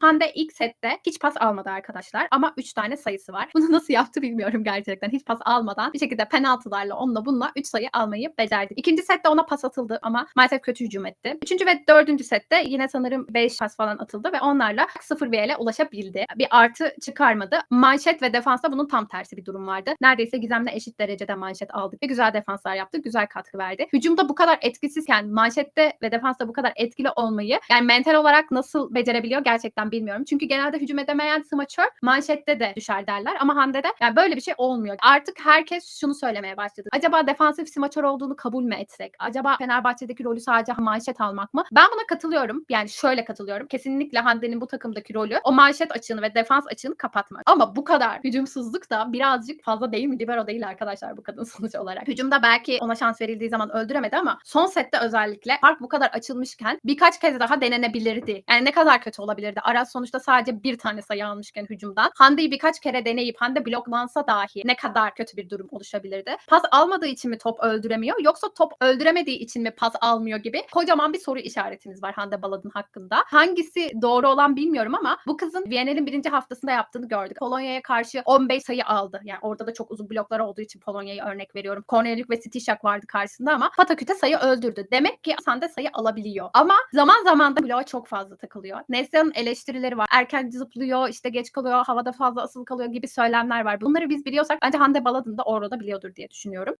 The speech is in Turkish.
Hande ilk sette hiç pas almadı arkadaşlar ama 3 tane sayısı var. Bunu nasıl yaptı bilmiyorum gerçekten. Hiç pas almadan bir şekilde penaltılarla onunla bununla 3 sayı almayı becerdi. İkinci sette ona pas atıldı ama maalesef kötü hücum etti. Üçüncü ve dördüncü sette yine sanırım 5 pas falan atıldı ve onlarla 0 ile ulaşabildi. Bir artı çıkarmadı. Manşet ve defansta bunun tam tersi bir durum vardı. Neredeyse Gizem'le eşit derecede manşet aldı ve güzel defanslar yaptı. Güzel katkı verdi. Hücumda bu kadar etkisizken manşette ve defansta bu kadar etkili olmayı yani mental olarak nasıl becerebiliyor gerçekten bilmiyorum. Çünkü genelde hücum edemeyen smaçör manşette de düşer derler ama Hande'de yani böyle bir şey olmuyor. Artık herkes şunu söylemeye başladı. Acaba defansif smaçör olduğunu kabul mü etsek? Acaba Fenerbahçe'deki rolü sadece manşet almak mı? Ben buna katılıyorum. Yani şöyle katılıyorum. Kesinlikle Hande'nin bu takımdaki rolü o manşet açığını ve defans açığını kapatmak. Ama bu kadar hücumsuzluk da birazcık fazla değil mi? Libero değil arkadaşlar bu kadın sonuç olarak. Hücumda belki ona şans verildiği zaman öldüremedi ama son sette özellikle fark bu kadar açılmışken birkaç kez daha denenebilirdi. Yani ne kadar kötü olabilirdi? Aras sonuçta sadece bir tane sayı almışken hücumdan. Hande'yi birkaç kere deneyip Hande bloklansa dahi ne kadar kötü bir durum oluşabilirdi? Pas almadığı için mi top öldüremiyor yoksa top öldüremediği için mi pas almıyor gibi kocaman bir soru işaretiniz var Hande Baladın hakkında. Hangisi doğru olan bilmiyorum ama bu kızın Viyana'nın birinci haftasında yaptığını gördük. Polonya'ya karşı 15 sayı aldı. Yani orada da çok uzun bloklar olduğu için Polonya'yı örnek veriyorum. Kornelik ve Stishak vardı karşısında ama Pataküte sayı öldürdü. Demek ki Hande sayı alabiliyor. Ama zaman zaman da bloğa çok fazla takılıyor. Neslihan'ın eleştirileri var. Erken zıplıyor, işte geç kalıyor, havada fazla asılı kalıyor gibi söylemler var. Bunları biz biliyorsak bence Hande Baladın da orada biliyordur diye düşünüyorum.